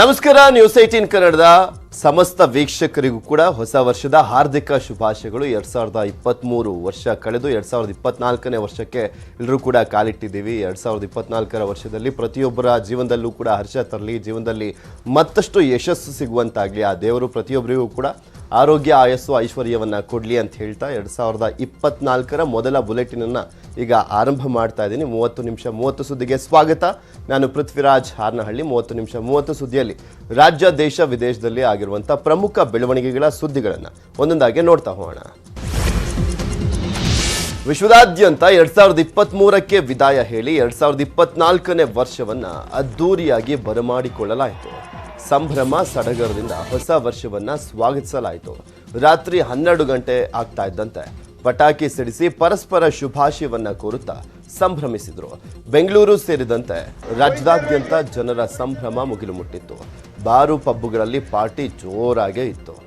ನಮಸ್ಕಾರ news eighteen ಕನ್ನಡದ ಸಮಸ್ತ ವೀಕ್ಷಕರಿಗೂ ಕೂಡ ಹೊಸ ವರ್ಷದ ಹಾರ್ದಿಕ ಶುಭಾಶಯಗಳು. ಎರಡ್ ಸಾವಿರದ ಇಪ್ಪತ್ತ್ಮೂರು ವರ್ಷ ಕಳೆದು ಎರಡ್ ಸಾವಿರದ ಇಪ್ಪತ್ನಾಲ್ಕನೇ ವರ್ಷಕ್ಕೆ ಎಲ್ಲರೂ ಕೂಡ ಕಾಲಿಟ್ಟಿದ್ದೀವಿ. ಎರಡ್ ಸಾವಿರದ ಇಪ್ಪತ್ನಾಲ್ಕರ ವರ್ಷದಲ್ಲಿ ಪ್ರತಿಯೊಬ್ಬರ ಜೀವನದಲ್ಲೂ ಕೂಡ ಹರ್ಷ ತರಲಿ, ಜೀವನದಲ್ಲಿ ಮತ್ತಷ್ಟು ಯಶಸ್ಸು ಸಿಗುವಂತಾಗಲಿ, ಆ ದೇವರು ಪ್ರತಿಯೊಬ್ಬರಿಗೂ ಕೂಡ ಆರೋಗ್ಯ ಆಯಸ್ಸು ಐಶ್ವರ್ಯವನ್ನು ಕೊಡಲಿ ಅಂತ ಹೇಳ್ತಾ ಎರಡು ಸಾವಿರದ ಇಪ್ಪತ್ನಾಲ್ಕರ ಮೊದಲ ಬುಲೆಟಿನನ್ನು ಈಗ ಆರಂಭ ಮಾಡ್ತಾ ಇದ್ದೀನಿ. ಮೂವತ್ತು ನಿಮಿಷ ಮೂವತ್ತು ಸುದ್ದಿಗೆ ಸ್ವಾಗತ. ನಾನು ಪೃಥ್ವಿರಾಜ್ ಹಾರ್ನಹಳ್ಳಿ. ಮೂವತ್ತು ನಿಮಿಷ ಮೂವತ್ತು ಸುದ್ದಿಯಲ್ಲಿ ರಾಜ್ಯ, ದೇಶ, ವಿದೇಶದಲ್ಲಿ ಆಗಿರುವಂಥ ಪ್ರಮುಖ ಬೆಳವಣಿಗೆಗಳ ಸುದ್ದಿಗಳನ್ನು ಒಂದೊಂದಾಗಿ ನೋಡ್ತಾ ಹೋಗೋಣ. ವಿಶ್ವದಾದ್ಯಂತ ಎರಡ್ ಸಾವಿರದ ಇಪ್ಪತ್ತ್ ಮೂರಕ್ಕೆ ವಿದಾಯ ಹೇಳಿ ಎರಡ್ ಸಾವಿರದ ಇಪ್ಪತ್ನಾಲ್ಕನೇ ವರ್ಷವನ್ನ ಅದ್ದೂರಿಯಾಗಿ ಬರಮಾಡಿಕೊಳ್ಳಲಾಯಿತು. ಸಂಭ್ರಮ ಸಡಗರದಿಂದ ಹೊಸ ವರ್ಷವನ್ನ ಸ್ವಾಗತಿಸಲಾಯಿತು. ರಾತ್ರಿ ಹನ್ನೆರಡು ಗಂಟೆ ಆಗ್ತಾ ಇದ್ದಂತೆ ಪಟಾಕಿ ಸಿಡಿಸಿ ಪರಸ್ಪರ ಶುಭಾಶಯವನ್ನ ಕೋರುತ್ತಾ ಸಂಭ್ರಮಿಸಿದ್ರು. ಬೆಂಗಳೂರು ಸೇರಿದಂತೆ ರಾಜ್ಯದಾದ್ಯಂತ ಜನರ ಸಂಭ್ರಮ ಮುಗಿಲು ಮುಟ್ಟಿತ್ತು. ಬಾರು ಪಬ್ಬುಗಳಲ್ಲಿ ಪಾರ್ಟಿ ಜೋರಾಗೇ ಇತ್ತು.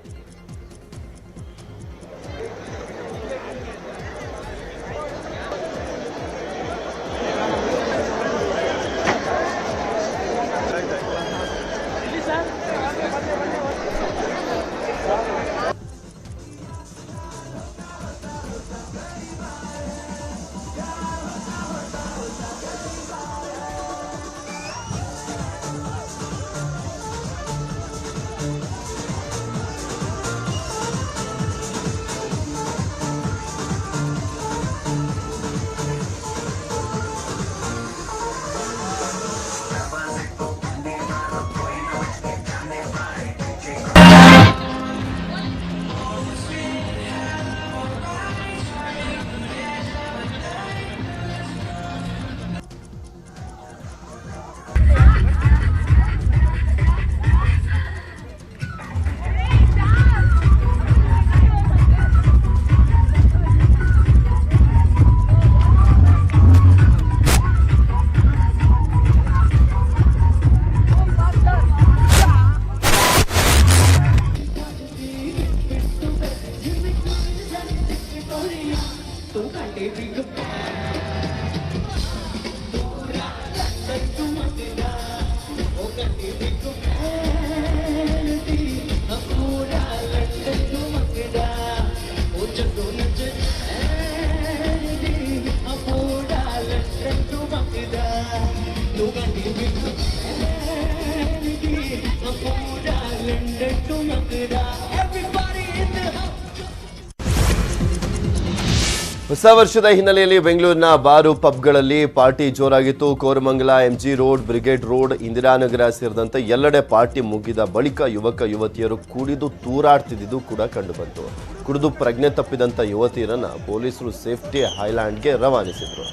ಹೊಸ ವರ್ಷದ ಹಿನ್ನೆಲೆಯಲ್ಲಿ ಬೆಂಗಳೂರಿನ ಬಾರು ಪಬ್ಗಳಲ್ಲಿ party ಜೋರಾಗಿತ್ತು. Koramangala MG road Brigade road Indiranagar ಸೇರಿದಂತೆ ಎಲ್ಲೆಡೆ ಪಾರ್ಟಿ ಮುಗಿದ ಬಳಿಕ ಯುವಕ, ಯುವತಿಯರು ಕುಡಿದು ತೂರಾಡ್ತಿದ್ದುದು ಕೂಡ ಕಂಡುಬಂತು. ಕುಡಿದು ಪ್ರಜ್ಞೆ ತಪ್ಪಿದಂಥ ಯುವತಿಯರನ್ನು ಪೊಲೀಸರು ಸೇಫ್ಟಿ ಹೈಲ್ಯಾಂಡ್ಗೆ ರವಾನಿಸಿದ್ರು.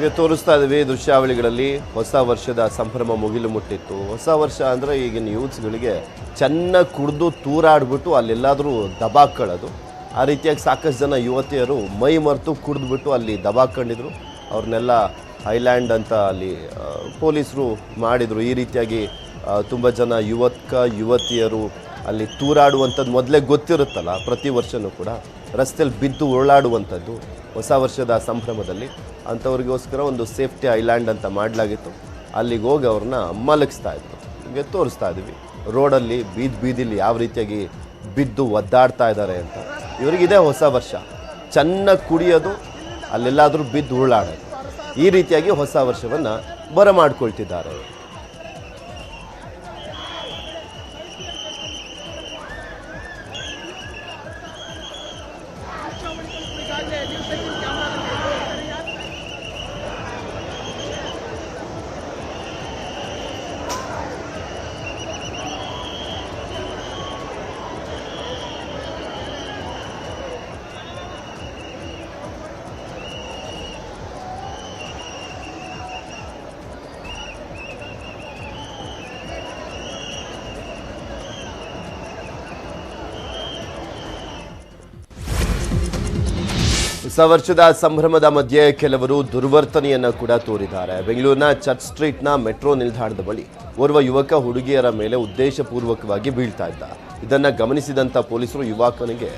ಈಗ ತೋರಿಸ್ತಾ ಇದ್ದೀವಿ ದೃಶ್ಯಾವಳಿಗಳಲ್ಲಿ ಹೊಸ ವರ್ಷದ ಸಂಭ್ರಮ ಮುಗಿಲು ಮುಟ್ಟಿತ್ತು. ಹೊಸ ವರ್ಷ ಅಂದರೆ ಈಗಿನ ಯೂತ್ಸ್ಗಳಿಗೆ ಚೆನ್ನಾಗಿ ಕುಡಿದು ತೂರಾಡ್ಬಿಟ್ಟು ಅಲ್ಲೆಲ್ಲಾದರೂ ದಬಾಕೊಳ್ಳೋದು ಆ ರೀತಿಯಾಗಿ ಸಾಕಷ್ಟು ಜನ ಯುವತಿಯರು ಮೈ ಮರೆತು ಕುಡಿದ್ಬಿಟ್ಟು ಅಲ್ಲಿ ದಬಾಕೊಂಡಿದ್ರು ಅವ್ರನ್ನೆಲ್ಲ ಐಲ್ಯಾಂಡ್ ಅಂತ ಅಲ್ಲಿ ಪೊಲೀಸರು ಮಾಡಿದರು. ಈ ರೀತಿಯಾಗಿ ತುಂಬ ಜನ ಯುವಕ ಯುವತಿಯರು ಅಲ್ಲಿ ತೂರಾಡುವಂಥದ್ದು ಮೊದಲೇ ಗೊತ್ತಿರುತ್ತಲ್ಲ, ಪ್ರತಿ ವರ್ಷವೂ ಕೂಡ ರಸ್ತೆಯಲ್ಲಿ ಬಿದ್ದು ಉರುಳಾಡುವಂಥದ್ದು ಹೊಸ ವರ್ಷದ ಸಂಭ್ರಮದಲ್ಲಿ. ಅಂಥವ್ರಿಗೋಸ್ಕರ ಒಂದು ಸೇಫ್ಟಿ ಐಲ್ಯಾಂಡ್ ಅಂತ ಮಾಡಲಾಗಿತ್ತು. ಅಲ್ಲಿಗೆ ಹೋಗಿ ಅವ್ರನ್ನ ಮಲಗಿಸ್ತಾ ಇದ್ರು. ಹೀಗೆ ತೋರಿಸ್ತಾ ಇದ್ವಿ. ರೋಡಲ್ಲಿ ಬೀದಿ ಬೀದಿಲಿ ಯಾವ ರೀತಿಯಾಗಿ ಬಿದ್ದು ಒದ್ದಾಡ್ತಾ ಇದ್ದಾರೆ ಅಂತ. ಇವರಿಗಿದೆ ಹೊಸ ವರ್ಷ. ಚೆನ್ನಾಗಿ ಕುಡಿಯೋದು, ಅಲ್ಲೆಲ್ಲಾದರೂ ಬಿದ್ದು ಉರುಳಾಡೋದು ಈ ರೀತಿಯಾಗಿ ಹೊಸ ವರ್ಷವನ್ನು ಬರಮಾಡ್ಕೊಳ್ತಿದ್ದಾರೆ. ಹೊಸ ವರ್ಷದ ಸಂಭ್ರಮದ ಮಧ್ಯೆ ಕೆಲವರು ದುರ್ವರ್ತನೆಯನ್ನು ಕೂಡ ತೋರಿದ್ದಾರೆ. ಬೆಂಗಳೂರಿನ ಚರ್ಚ್ ಸ್ಟ್ರೀಟ್ನ ಮೆಟ್ರೋ ನಿಲ್ದಾಣದ ಬಳಿ ಓರ್ವ ಯುವಕ ಹುಡುಗಿಯರ ಮೇಲೆ ಉದ್ದೇಶಪೂರ್ವಕವಾಗಿ ಬೀಳ್ತಾ ಇದ್ದ. ಇದನ್ನು ಗಮನಿಸಿದಂಥ ಪೊಲೀಸರು ಯುವಕನಿಗೆ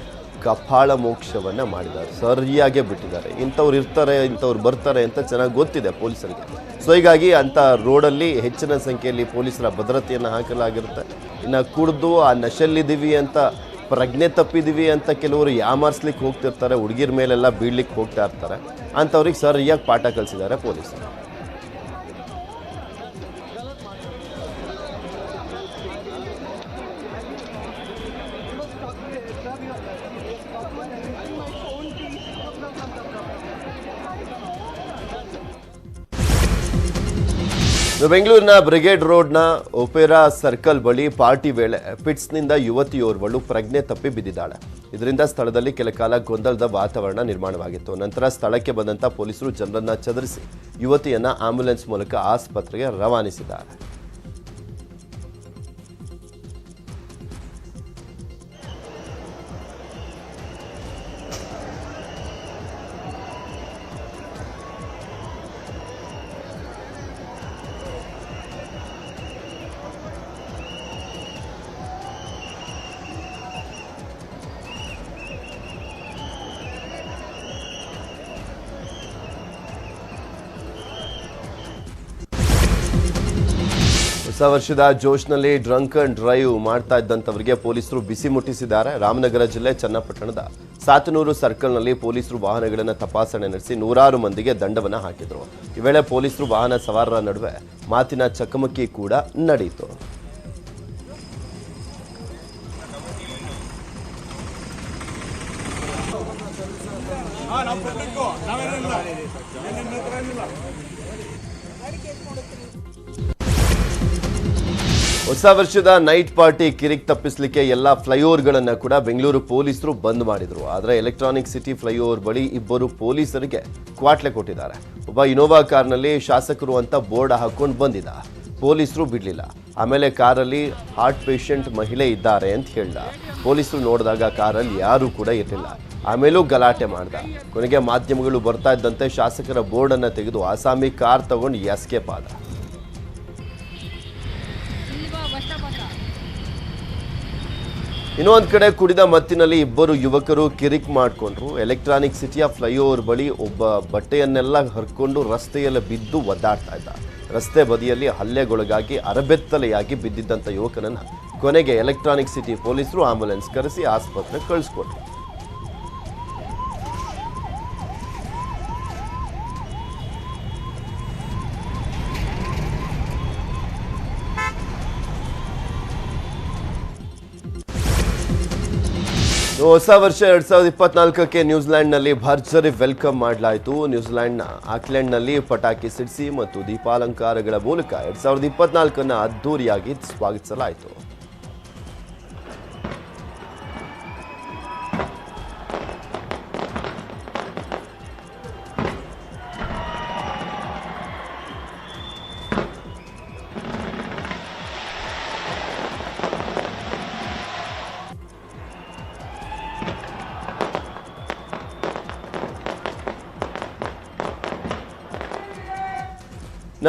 ಕಪಾಳ ಮೋಕ್ಷವನ್ನ ಮಾಡಿದ್ದಾರೆ. ಸರಿಯಾಗಿ ಬಿಟ್ಟಿದ್ದಾರೆ. ಇಂಥವ್ರು ಇರ್ತಾರೆ, ಇಂಥವ್ರು ಬರ್ತಾರೆ ಅಂತ ಚೆನ್ನಾಗಿ ಗೊತ್ತಿದೆ ಪೊಲೀಸರಿಗೆ. ಸೊ, ಹೀಗಾಗಿ ಅಂಥ ರೋಡಲ್ಲಿ ಹೆಚ್ಚಿನ ಸಂಖ್ಯೆಯಲ್ಲಿ ಪೊಲೀಸರ ಭದ್ರತೆಯನ್ನು ಹಾಕಲಾಗಿರುತ್ತೆ. ಇನ್ನು ಕುಡಿದು ಆ ನಶಲ್ಲಿದ್ದೀವಿ ಅಂತ ಪ್ರಜ್ಞೆ ತಪ್ಪಿದೀವಿ ಅಂತ ಕೆಲವರು ಯಾಮಾರಿಸ್ಲಿಕ್ಕೆ ಹೋಗ್ತಿರ್ತಾರೆ, ಹುಡುಗಿರ ಮೇಲೆಲ್ಲ ಬೀಳ್ಲಿಕ್ಕೆ ಹೋಗ್ತಾ ಇರ್ತಾರೆ. ಅಂಥವ್ರಿಗೆ ಸರಿಯಾಗಿ ಪಾಠ ಕಲಿಸಿದ್ದಾರೆ ಪೊಲೀಸರು. ಬೆಂಗಳೂರಿನ ಬ್ರಿಗೇಡ್ ರೋಡ್ನ ಒಪೆರಾ ಸರ್ಕಲ್ ಬಳಿ ಪಾರ್ಟಿ ವೇಳೆ ಪಿಟ್ಸ್ನಿಂದ ಯುವತಿಯೋರ್ವಳು ಪ್ರಜ್ಞೆ ತಪ್ಪಿ ಬಿದ್ದಿದ್ದಾಳೆ. ಇದರಿಂದ ಸ್ಥಳದಲ್ಲಿ ಕೆಲ ಕಾಲ ಗೊಂದಲದ ವಾತಾವರಣ ನಿರ್ಮಾಣವಾಗಿತ್ತು. ನಂತರ ಸ್ಥಳಕ್ಕೆ ಬಂದಂತ ಪೊಲೀಸರು ಜನರನ್ನ ಚದರಿಸಿ ಯುವತಿಯನ್ನ ಆಂಬ್ಯುಲೆನ್ಸ್ ಮೂಲಕ ಆಸ್ಪತ್ರೆಗೆ ರವಾನಿಸಿದ್ದಾರೆ. ವರ್ಷದ ಜೋಶ್ನಲ್ಲಿ ಡ್ರಂಕ್ ಅಂಡ್ ಡ್ರೈವ್ ಮಾಡ್ತಾ ಇದ್ದಂಥವರಿಗೆ ಪೊಲೀಸರು ಬಿಸಿ ಮುಟ್ಟಿಸಿದ್ದಾರೆ. ರಾಮನಗರ ಜಿಲ್ಲೆ ಚನ್ನಪಟ್ಟಣದ ಸಾತನೂರು ಸರ್ಕಲ್ನಲ್ಲಿ ಪೊಲೀಸರು ವಾಹನಗಳನ್ನು ತಪಾಸಣೆ ನಡೆಸಿ ನೂರಾರು ಮಂದಿಗೆ ದಂಡವನ್ನು ಹಾಕಿದರು. ಈ ವೇಳೆ ಪೊಲೀಸರು ವಾಹನ ಸವಾರರ ನಡುವೆ ಮಾತಿನ ಚಕಮಕಿ ಕೂಡ ನಡೆಯಿತು. ಹೊಸ ವರ್ಷದ ನೈಟ್ ಪಾರ್ಟಿ ಕಿರಿಕ್ ತಪ್ಪಿಸಲಿಕ್ಕೆ ಎಲ್ಲ ಫ್ಲೈಓವರ್ಗಳನ್ನು ಕೂಡ ಬೆಂಗಳೂರು ಪೊಲೀಸರು ಬಂದ್ ಮಾಡಿದ್ರು. ಆದರೆ ಎಲೆಕ್ಟ್ರಾನಿಕ್ ಸಿಟಿ ಫ್ಲೈಓವರ್ ಬಳಿ ಇಬ್ಬರು ಪೊಲೀಸರಿಗೆ ಕ್ವಾಟ್ಲೆ ಕೊಟ್ಟಿದ್ದಾರೆ. ಒಬ್ಬ ಇನೋವಾ ಕಾರ್ನಲ್ಲಿ ಶಾಸಕರು ಅಂತ ಬೋರ್ಡ್ ಹಾಕೊಂಡು ಬಂದಿದ್ದ ಪೊಲೀಸರು ಬಿಡಲಿಲ್ಲ. ಆಮೇಲೆ ಕಾರಲ್ಲಿ ಹಾರ್ಟ್ ಪೇಷಂಟ್ ಮಹಿಳೆ ಇದ್ದಾರೆ ಅಂತ ಹೇಳ್ದ. ಪೊಲೀಸರು ನೋಡಿದಾಗ ಕಾರಲ್ಲಿ ಯಾರೂ ಕೂಡ ಇರಲಿಲ್ಲ. ಆಮೇಲೂ ಗಲಾಟೆ ಮಾಡ್ದ. ಕೊನೆಗೆ ಮಾಧ್ಯಮಗಳು ಬರ್ತಾ ಇದ್ದಂತೆ ಶಾಸಕರ ಬೋರ್ಡನ್ನು ತೆಗೆದು ಆಸಾಮಿ ಕಾರ್ ತಗೊಂಡು ಎಸ್ಕೇಪ್ ಆದ. ಇನ್ನೊಂದು ಕಡೆ ಕುಡಿದ ಮತ್ತಿನಲ್ಲಿ ಇಬ್ಬರು ಯುವಕರು ಕಿರಿಕ್ ಮಾಡಿಕೊಂಡ್ರು. ಎಲೆಕ್ಟ್ರಾನಿಕ್ ಸಿಟಿಯ ಫ್ಲೈಓವರ್ ಬಳಿ ಒಬ್ಬ ಬಟ್ಟೆಯನ್ನೆಲ್ಲ ಹರ್ಕೊಂಡು ರಸ್ತೆಯಲ್ಲಿ ಬಿದ್ದು ಒದ್ದಾಡ್ತಾ ಇದ್ದ. ರಸ್ತೆ ಬದಿಯಲ್ಲಿ ಹಲ್ಲೆಗೊಳಗಾಗಿ ಅರಬೆತ್ತಲೆಯಾಗಿ ಬಿದ್ದಿದ್ದಂಥ ಯುವಕನನ್ನು ಕೊನೆಗೆ ಎಲೆಕ್ಟ್ರಾನಿಕ್ ಸಿಟಿ ಪೊಲೀಸರು ಆಂಬ್ಯುಲೆನ್ಸ್ ಕರೆಸಿ ಆಸ್ಪತ್ರೆಗೆ ಕಳಿಸ್ಕೊಟ್ರು. ಹೊಸ ವರ್ಷ ಎರಡ್ ಸಾವಿರದ ಇಪ್ಪತ್ನಾಲ್ಕಕ್ಕೆ ನ್ಯೂಜಿಲೆಂಡ್ನಲ್ಲಿ ಭರ್ಜರಿ ವೆಲ್ಕಮ್ ಮಾಡಲಾಯಿತು. ನ್ಯೂಜಿಲೆಂಡ್ನ ಆಕ್ಲೆಂಡ್ನಲ್ಲಿ ಪಟಾಕಿ ಸಿಡಿಸಿ ಮತ್ತು ದೀಪಾಲಂಕಾರಗಳ ಮೂಲಕ ಎರಡ್ ಸಾವಿರದ ಇಪ್ಪತ್ನಾಲ್ಕನ್ನು ಅದ್ದೂರಿಯಾಗಿ ಸ್ವಾಗತಿಸಲಾಯಿತು.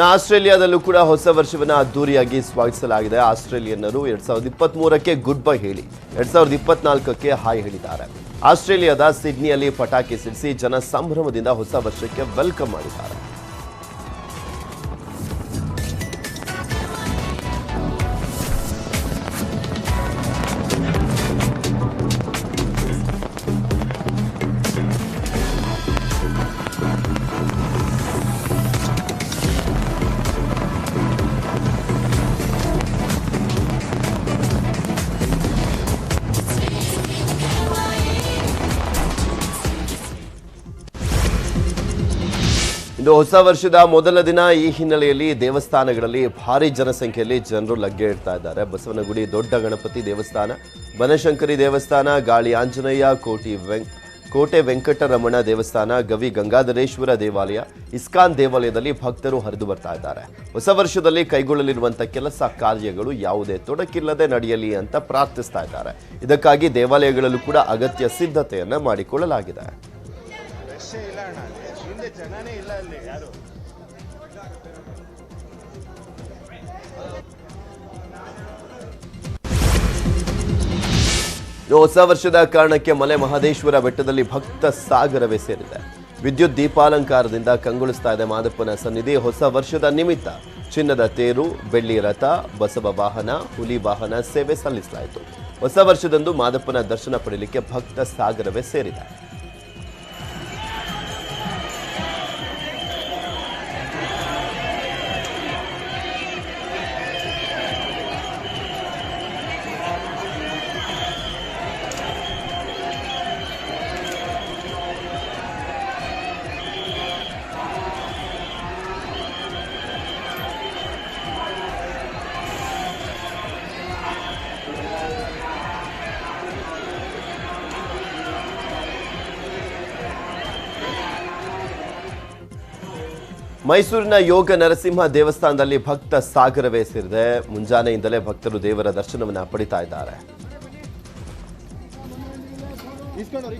ಆಸ್ಟ್ರೇಲಿಯಾದಲ್ಲೂ ಕೂಡ ಹೊಸ ವರ್ಷವನ್ನ ಅದ್ದೂರಿಯಾಗಿ ಸ್ವಾಗತಿಸಲಾಗಿದೆ. ಆಸ್ಟ್ರೇಲಿಯನ್ನರು ಎರಡ್ ಸಾವಿರದ ಇಪ್ಪತ್ತ್ ಮೂರಕ್ಕೆ ಗುಡ್ ಬೈ ಹೇಳಿ, ಎರಡ್ ಸಾವಿರದ ಇಪ್ಪತ್ನಾಲ್ಕಕ್ಕೆ ಹಾಯ್ ಹೇಳಿದ್ದಾರೆ. ಆಸ್ಟ್ರೇಲಿಯಾದ ಸಿಡ್ನಿಯಲ್ಲಿ ಪಟಾಕಿ ಸಿಡಿಸಿ ಜನ ಸಂಭ್ರಮದಿಂದ ಹೊಸ ವರ್ಷಕ್ಕೆ ವೆಲ್ಕಮ್ ಮಾಡಿದ್ದಾರೆ. ಇನ್ನು ಹೊಸ ವರ್ಷದ ಮೊದಲ ದಿನ ಈ ಹಿನ್ನೆಲೆಯಲ್ಲಿ ದೇವಸ್ಥಾನಗಳಲ್ಲಿ ಭಾರಿ ಜನಸಂಖ್ಯೆಯಲ್ಲಿ ಜನರು ಲಗ್ಗೆ ಇಡ್ತಾ ಇದ್ದಾರೆ. ಬಸವನಗುಡಿ ದೊಡ್ಡ ಗಣಪತಿ ದೇವಸ್ಥಾನ, ಬನಶಂಕರಿ ದೇವಸ್ಥಾನ, ಗಾಳಿ ಆಂಜನೇಯ, ಕೋಟಿ ವೆಂಕ್, ಕೋಟೆ ವೆಂಕಟರಮಣ ದೇವಸ್ಥಾನ, ಗವಿ ಗಂಗಾಧರೇಶ್ವರ ದೇವಾಲಯ, ಇಸ್ಕಾನ್ ದೇವಾಲಯದಲ್ಲಿ ಭಕ್ತರು ಹರಿದು ಬರ್ತಾ ಇದ್ದಾರೆ. ಹೊಸ ವರ್ಷದಲ್ಲಿ ಕೈಗೊಳ್ಳಲಿರುವಂಥ ಕೆಲಸ ಕಾರ್ಯಗಳು ಯಾವುದೇ ತೊಡಕಿಲ್ಲದೆ ನಡೆಯಲಿ ಅಂತ ಪ್ರಾರ್ಥಿಸ್ತಾ ಇದ್ದಾರೆ. ಇದಕ್ಕಾಗಿ ದೇವಾಲಯಗಳಲ್ಲೂ ಕೂಡ ಅಗತ್ಯ ಸಿದ್ಧತೆಯನ್ನು ಮಾಡಿಕೊಳ್ಳಲಾಗಿದೆ. ಹೊಸ ವರ್ಷದ ಕಾರಣಕ್ಕೆ ಮಲೆ ಮಹದೇಶ್ವರ ಬೆಟ್ಟದಲ್ಲಿ ಭಕ್ತ ಸಾಗರವೇ ಸೇರಿದೆ. ವಿದ್ಯುತ್ ದೀಪಾಲಂಕಾರದಿಂದ ಕಂಗೊಳಿಸ್ತಾ ಇದೆ ಮಾದಪ್ಪನ ಸನ್ನಿಧಿ. ಹೊಸ ವರ್ಷದ ನಿಮಿತ್ತ ಚಿನ್ನದ ತೇರು, ಬೆಳ್ಳಿ ರಥ, ಬಸವ ವಾಹನ, ಹುಲಿ ವಾಹನ ಸೇವೆ ಸಲ್ಲಿಸಲಾಯಿತು. ಹೊಸ ವರ್ಷದಂದು ಮಾದಪ್ಪನ ದರ್ಶನ ಪಡೆಯಲಿಕ್ಕೆ ಭಕ್ತ ಸಾಗರವೇ ಸೇರಿದೆ. ಮೈಸೂರಿನ ಯೋಗ ನರಸಿಂಹ ದೇವಸ್ಥಾನದಲ್ಲಿ ಭಕ್ತ ಸಾಗರವೇ ಸೇರಿದೆ. ಮುಂಜಾನೆಯಿಂದಲೇ ಭಕ್ತರು ದೇವರ ದರ್ಶನವನ್ನು ಪಡಿತಾ ಇದ್ದಾರೆ. ಇಸ್ಕೊಂಡವ್ರು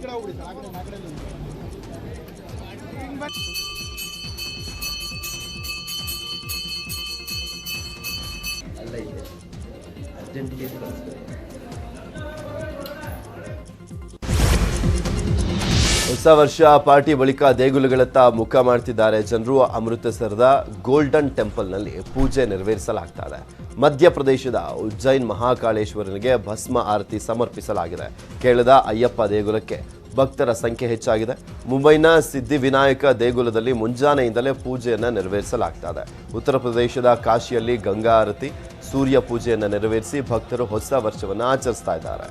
ಹೊಸ ವರ್ಷ ಪಾರ್ಟಿ ಬಳಿಕ ದೇಗುಲಗಳತ್ತ ಮುಖ ಮಾಡ್ತಿದ್ದಾರೆ ಜನರು. ಅಮೃತಸರದ ಗೋಲ್ಡನ್ ಟೆಂಪಲ್ನಲ್ಲಿ ಪೂಜೆ ನೆರವೇರಿಸಲಾಗ್ತಾ ಇದೆ ಮಧ್ಯಪ್ರದೇಶದ ಉಜ್ಜೈನ್ ಮಹಾಕಾಳೇಶ್ವರನಿಗೆ ಭಸ್ಮ ಆರತಿ ಸಮರ್ಪಿಸಲಾಗಿದೆ. ಕೇರಳದ ಅಯ್ಯಪ್ಪ ದೇಗುಲಕ್ಕೆ ಭಕ್ತರ ಸಂಖ್ಯೆ ಹೆಚ್ಚಾಗಿದೆ. ಮುಂಬೈನ ಸಿದ್ಧಿವಿನಾಯಕ ದೇಗುಲದಲ್ಲಿ ಮುಂಜಾನೆಯಿಂದಲೇ ಪೂಜೆಯನ್ನು ನೆರವೇರಿಸಲಾಗ್ತಾ ಇದೆ ಉತ್ತರ ಪ್ರದೇಶದ ಕಾಶಿಯಲ್ಲಿ ಗಂಗಾ ಆರತಿ, ಸೂರ್ಯ ಪೂಜೆಯನ್ನು ನೆರವೇರಿಸಿ ಭಕ್ತರು ಹೊಸ ವರ್ಷವನ್ನು ಆಚರಿಸ್ತಾ ಇದ್ದಾರೆ.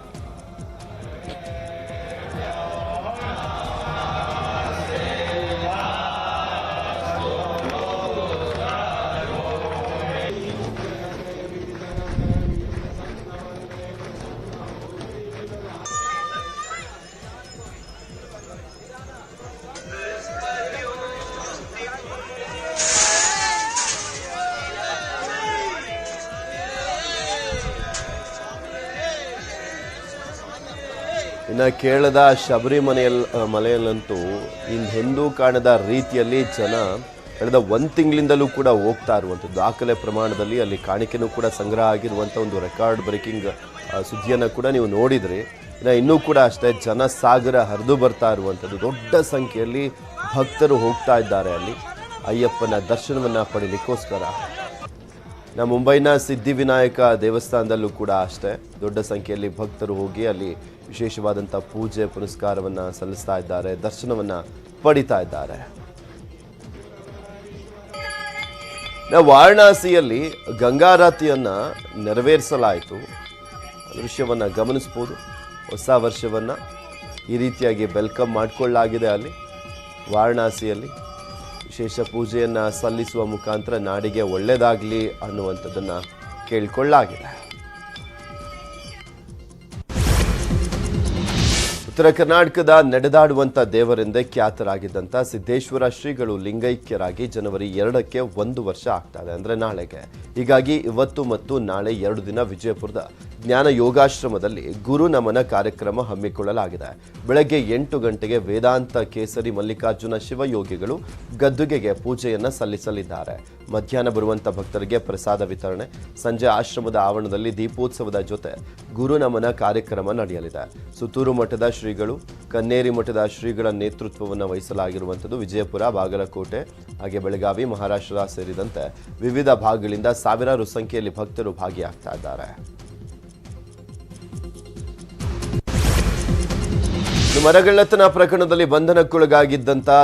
ಇನ್ನು ಕೇಳದ ಶಬರಿಮನೆಯಲ್ಲಿ ಮಲೆಯಲ್ಲಂತೂ ಇನ್ನು ಹಿಂದೂ ಕಾಣದ ರೀತಿಯಲ್ಲಿ ಜನ ಕಳೆದ ಒಂದು ತಿಂಗಳಿಂದಲೂ ಕೂಡ ಹೋಗ್ತಾ ಇರುವಂಥದ್ದು. ದಾಖಲೆ ಪ್ರಮಾಣದಲ್ಲಿ ಅಲ್ಲಿ ಕಾಣಿಕೆನೂ ಕೂಡ ಸಂಗ್ರಹ ಆಗಿರುವಂಥ ಒಂದು ರೆಕಾರ್ಡ್ ಬ್ರೇಕಿಂಗ್ ಸುದ್ದಿಯನ್ನು ಕೂಡ ನೀವು ನೋಡಿದ್ರಿ. ಇನ್ನು ಇನ್ನೂ ಕೂಡ ಅಷ್ಟೇ ಜನ ಸಾಗರ ಹರಿದು ಬರ್ತಾ ಇರುವಂಥದ್ದು. ದೊಡ್ಡ ಸಂಖ್ಯೆಯಲ್ಲಿ ಭಕ್ತರು ಹೋಗ್ತಾ ಇದ್ದಾರೆ ಅಲ್ಲಿ. ಅಯ್ಯಪ್ಪನ ದರ್ಶನವನ್ನು ಪಡೀಲಿಕ್ಕೋಸ್ಕರ. ನಮ್ಮ ಮುಂಬೈನ ಸಿದ್ಧಿವಿನಾಯಕ ದೇವಸ್ಥಾನದಲ್ಲೂ ಕೂಡ ಅಷ್ಟೇ. ದೊಡ್ಡ ಸಂಖ್ಯೆಯಲ್ಲಿ ಭಕ್ತರು ಹೋಗಿ ಅಲ್ಲಿ ವಿಶೇಷವಾದಂಥ ಪೂಜೆ ಪುನಸ್ಕಾರವನ್ನು ಸಲ್ಲಿಸ್ತಾ ಇದ್ದಾರೆ, ದರ್ಶನವನ್ನು ಪಡಿತಾ ಇದ್ದಾರೆ. ವಾರಣಾಸಿಯಲ್ಲಿ ಗಂಗಾರಾತಿಯನ್ನು ನೆರವೇರಿಸಲಾಯಿತು. ದೃಶ್ಯವನ್ನು ಗಮನಿಸ್ಬೋದು ಹೊಸ ವರ್ಷವನ್ನು ಈ ರೀತಿಯಾಗಿ ವೆಲ್ಕಮ್ ಮಾಡಿಕೊಳ್ಳಲಾಗಿದೆ ಅಲ್ಲಿ, ವಾರಣಾಸಿಯಲ್ಲಿ. ವಿಶೇಷ ಪೂಜೆಯನ್ನು ಸಲ್ಲಿಸುವ ಮುಖಾಂತರ ನಾಡಿಗೆ ಒಳ್ಳೆಯದಾಗಲಿ ಅನ್ನುವಂಥದ್ದನ್ನು ಕೇಳಿಕೊಳ್ಳಲಾಗಿದೆ ಉತ್ತರ ಕರ್ನಾಟಕದ ನಡೆದಾಡುವಂಥ ದೇವರೆಂದೇ ಖ್ಯಾತರಾಗಿದ್ದಂಥ ಸಿದ್ದೇಶ್ವರ ಶ್ರೀಗಳು ಲಿಂಗೈಕ್ಯರಾಗಿ ಜನವರಿ ಎರಡಕ್ಕೆ ಒಂದು ವರ್ಷ ಆಗ್ತಾ ಇದೆ ಅಂದರೆ ನಾಳೆಗೆ. ಹೀಗಾಗಿ ಇವತ್ತು ಮತ್ತು ನಾಳೆ ಎರಡು ದಿನ ವಿಜಯಪುರದ ಜ್ಞಾನ ಯೋಗಾಶ್ರಮದಲ್ಲಿ ಗುರು ನಮನ ಕಾರ್ಯಕ್ರಮ ಹಮ್ಮಿಕೊಳ್ಳಲಾಗಿದೆ. ಬೆಳಗ್ಗೆ ಎಂಟು ಗಂಟೆಗೆ ವೇದಾಂತ ಕೇಸರಿ ಮಲ್ಲಿಕಾರ್ಜುನ ಶಿವಯೋಗಿಗಳು ಗದ್ದುಗೆಗೆ ಪೂಜೆಯನ್ನು ಸಲ್ಲಿಸಲಿದ್ದಾರೆ. ಮಧ್ಯಾಹ್ನ ಬರುವಂಥ ಭಕ್ತರಿಗೆ ಪ್ರಸಾದ ವಿತರಣೆ, ಸಂಜೆ ಆಶ್ರಮದ ಆವರಣದಲ್ಲಿ ದೀಪೋತ್ಸವದ ಜೊತೆ ಗುರು ನಮನ ಕಾರ್ಯಕ್ರಮ ನಡೆಯಲಿದೆ. ಸುತ್ತೂರು ಮಠದ ಶ್ರೀಗಳು, ಕನ್ನೇರಿ ಮಠದ ಶ್ರೀಗಳ ನೇತೃತ್ವವನ್ನು ವಹಿಸಲಾಗಿರುವಂಥದ್ದು ವಿಜಯಪುರ, ಬಾಗಲಕೋಟೆ, ಹಾಗೆ ಬೆಳಗಾವಿ, ಮಹಾರಾಷ್ಟ್ರ ಸೇರಿದಂತೆ ವಿವಿಧ ಭಾಗಗಳಿಂದ ಸಾವಿರಾರು ಸಂಖ್ಯೆಯಲ್ಲಿ ಭಕ್ತರು ಭಾಗಿಯಾಗ್ತಾ ಇದ್ದಾರೆ. ಮರಗಳ್ಳತನ ಪ್ರಕರಣದಲ್ಲಿ ಬಂಧನಕ್ಕೊಳಗಾಗಿದ್ದಂಥ